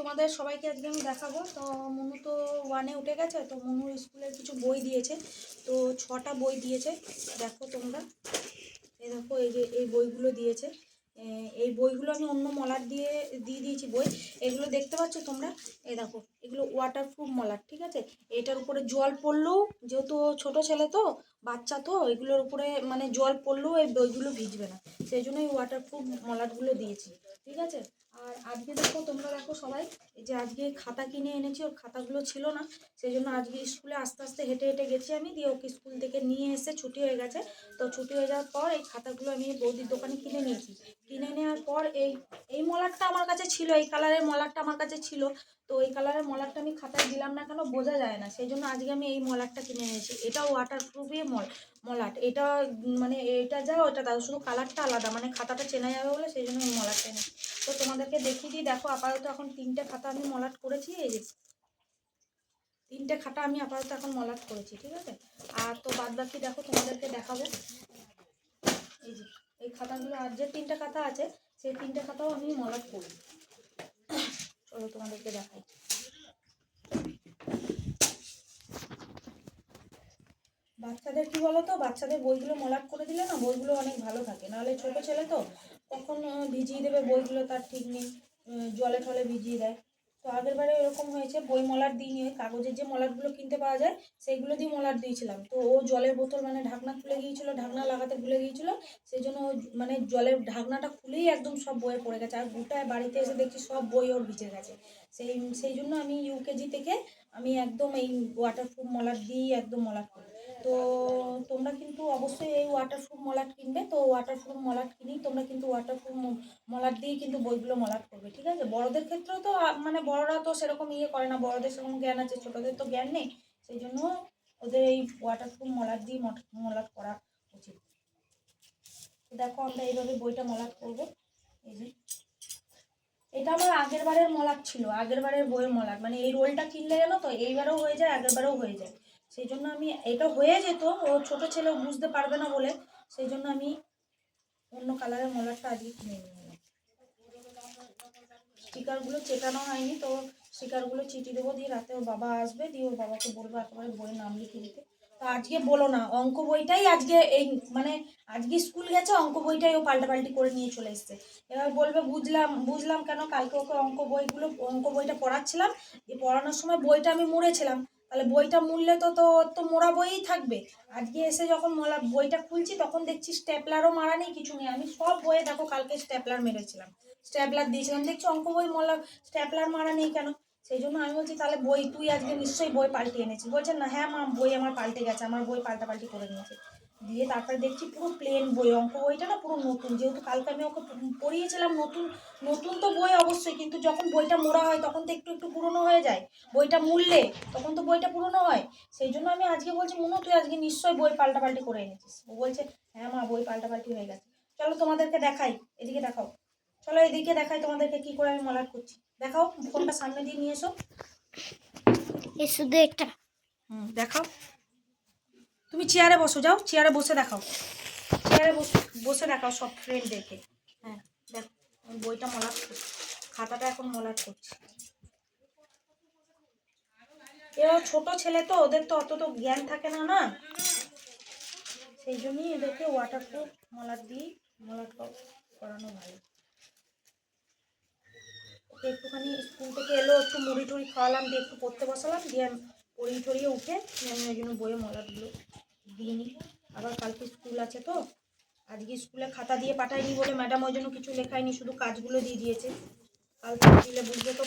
তোমাদের সবাইকে আজকে আমি দেখাবো। তো মনু তো ওয়ানে উঠে গেছে, তো মনুর স্কুলের কিছু বই দিয়েছে। তো ছটা বই দিয়েছে, দেখো তোমরা। এই দেখো, এই যে এই বইগুলো দিয়েছে। এই বইগুলো আমি অন্য মলার দিয়ে দিয়ে দিয়েছি বই। এগুলো দেখতে পাচ্ছ তোমরা? এই দেখো, এগুলো ওয়াটারপ্রুফ মলার ঠিক আছে? এটার উপরে জল পড়লেও, যেহেতু ছোট ছেলে তো, বাচ্চা তো, এগুলোর উপরে মানে জল পড়লেও এই বইগুলো ভিজবে না। সেই জন্য এই ওয়াটারপ্রুফ মলারগুলো দিয়েছি, ঠিক আছে? আর আজকে দেখো, তোমরা দেখো সবাই, এই যে আজকে খাতা কিনে এনেছি, ওর খাতাগুলো ছিল না সেই জন্য আজকে স্কুলে আস্তে আস্তে হেঁটে হেঁটে গেছি আমি, দিয়ে ওকে স্কুল থেকে নিয়ে এসে ছুটি হয়ে গেছে। তো ছুটি হয়ে যাওয়ার পর এই খাতাগুলো আমি বৌদির দোকানে কিনে নিয়েছি কিনে নেওয়ার পর এই এই মলারটা আমার কাছে ছিল, এই কালারের মলারটা আমার কাছে ছিল। তো এই কালারের মলারটা আমি খাতায় দিলাম না কেন, বোঝা যায় না। সেই জন্য আজকে আমি এই মলারটা কিনে নিয়েছি এটা ওয়াটার প্রুফই মল। মলাট। এটা মানে এটা যা, ওটা তাও শুধু কালারটা আলাদা মানে খাতাটা চেনা যাবে বলে সেই জন্য আমি মলারটা এনেছি তো তোমাদেরকে দেখিয়ে দিই, দেখো আপাতত এখন তিনটে খাতা আমি মলাট করেছি, এই যে তিনটে খাতা আমি আপাতত এখন মলাট করেছি, ঠিক আছে? আর তো বাদ বাকি দেখো তোমাদেরকে দেখাবো। এই যে, এই খাতাগুলো, আর যে তিনটে খাতা আছে, সেই তিনটে খাতাও আমি মলাট করি। চলো তোমাদেরকে দেখাই। বাচ্চাদের কি বলো তো বাচ্চাদের বইগুলো মলাট করে দিলে না বইগুলো অনেক ভালো থাকে। নাহলে ছোট ছেলে তো কখন ভিজিয়ে দেবে বইগুলো তার ঠিক নেই জলে টলে ভিজিয়ে দেয়। তো আগের বারে এরকম হয়েছে, বই মলার দিই নিয়ে কাগজের যে মলারগুলো কিনতে পাওয়া যায়, সেইগুলো দিয়ে মলার দিয়েছিলাম। তো ও জলের বোতল মানে ঢাকনা খুলে গিয়েছিল, ঢাকনা লাগাতে ভুলে গিয়েছিল সেই জন্য মানে জলের ঢাকনাটা খুলেই একদম সব বইয়ে পড়ে গেছে। আর গোটায় বাড়িতে এসে দেখছি সব বই ওর ভিজে গেছে। সেই সেই জন্য আমি ইউকেজি থেকে আমি একদম এই ওয়াটারপ্রুফ মলার দিয়েই একদম মলার করি। তো তোমরা কিন্তু অবশ্যই এই ওয়াটারপ্রুফ মলাট কিনবে। তো ওয়াটারপ্রুফ মলাট কিনি তোমরা কিন্তু ওয়াটারপ্রুফ মলাট দিয়েই কিন্তু বইগুলো মলাট করবে, ঠিক আছে? বড়দের ক্ষেত্রেও তো মানে বড়রা তো সেরকম ইয়ে করে না, বড়দের সেরকম জ্ঞান আছে, ছোটদের তো জ্ঞান নেই। সেই জন্য ওদের এই ওয়াটারপ্রুফ মলাট দিয়ে মলাট করা উচিত। দেখো আমরা এইভাবে বইটা মলাট করব। এই যে। এটা আমার আগের বারের মলাট ছিল আগের বারের বইয়ের মলাট। মানে এই রোলটা কিনলে জানো তো, এইবারেও হয়ে যায় আগের বারেও হয়ে যায়। সেই জন্য আমি, এটা হয়ে যেত, ও ছোট ছেলে বুঝতে পারবে না বলে সেই জন্য আমি অন্য কালারের মলারটা আজকে কিনে নিয়ে এলাম। স্টিকারগুলো চেটানো হয়নি, তো স্টিকারগুলো চিটি দেবো, দিয়ে রাতে ওর বাবা আসবে, দিয়ে ওর বাবাকে বলব একেবারে বইয়ের নাম লিখে দিতে। তো আজকে বলো না, অঙ্ক বইটাই আজকে এই মানে আজকে স্কুল গেছে, অঙ্ক বইটাই ও পাল্টাপাল্টি করে নিয়ে চলে এসছে। এবার বলবে, বুঝলাম বুঝলাম কেন কালকে ওকে অঙ্ক বইগুলো, অঙ্ক বইটা পড়াচ্ছিলাম দিয়ে পড়ানোর সময় বইটা আমি মুড়েছিলাম। তাহলে বইটা মূল্যে তো তো তো মোড়া বইই থাকবে। আজকে এসে যখন মোলা, বইটা খুলছি, তখন দেখছি স্ট্যাপলারও মারা নেই, কিছু নেই। আমি সব বইয়ে দেখো, কালকে স্ট্যাপলার মেরেছিলাম। স্ট্যাপলার দিয়েছিলাম। দেখছি অঙ্ক বই মোলা, স্ট্যাপলার মারা নেই কেন? সেই জন্য আমি বলছি, তাহলে বই, তুই আজকে নিশ্চয়ই বই পাল্টে এনেছি বলছে, না হ্যাঁ মা, বই আমার পাল্টে গেছে, আমার বই পাল্টাপাল্টি করে নিয়েছে। দিয়ে তারপরে দেখছি পুরো প্লেন বই অঙ্ক। বইটা না পুরো নতুন। যেহেতু কালকে আমি ওকে পড়িয়েছিলাম নতুন নতুন তো বই অবশ্যই কিন্তু যখন বইটা মোড়া হয় তখন তো একটু একটু পুরনো হয়ে যায়। বইটা মুড়লে তখন তো বইটা পুরনো হয়। সেই জন্য আমি আজকে বলছি মনে তুই আজকে নিশ্চয়ই বই পাল্টাপাল্টি করে এনেছিস। ও বলছে হ্যাঁ মা বই পাল্টাপাল্টি হয়ে গেছে। চলো তোমাদেরকে দেখাই এদিকে দেখাও। চলো এদিকে দেখাই তোমাদেরকে কি করে আমি মলাট করছি। দেখাও ফোনটা সামনে দিয়ে নিয়ে এসো। শুধু একটা। হুম দেখাও। তুমি চেয়ারে বসো, যাও, চেয়ারে বসে দেখাও। চেয়ারে বসে বসে দেখাও সব ফ্রেন্ডদেরকে হ্যাঁ দেখো বইটা মলাট করছি খাতাটা এখন মলাট করছি। এরা ছোট ছেলে তো, ওদের তো অত তো জ্ঞান থাকে না না? সেই জন্যই এদেরকে ওয়াটারপ্রুফ মলাট দিয়ে মলাট করানো ভালো। ওকে একটুখানি স্কুল থেকে এলো, একটু মুড়ি টুড়ি খাওয়ালাম, দিয়ে একটু পড়তে বসালাম, দিয়ে পড়িয়ে টড়িয়ে উঠে, আমি ওই জন্য বইয়ে মলাটগুলো দিয়ে নিই। আবার কালকে স্কুল আছে তো, আজকে স্কুলে খাতা দিয়ে পাঠায়নি বলে ম্যাডাম ওই জন্য কিছু লেখায়নি, শুধু কাজগুলো দিয়ে দিয়েছে। কালকে দিলে বুঝবে তো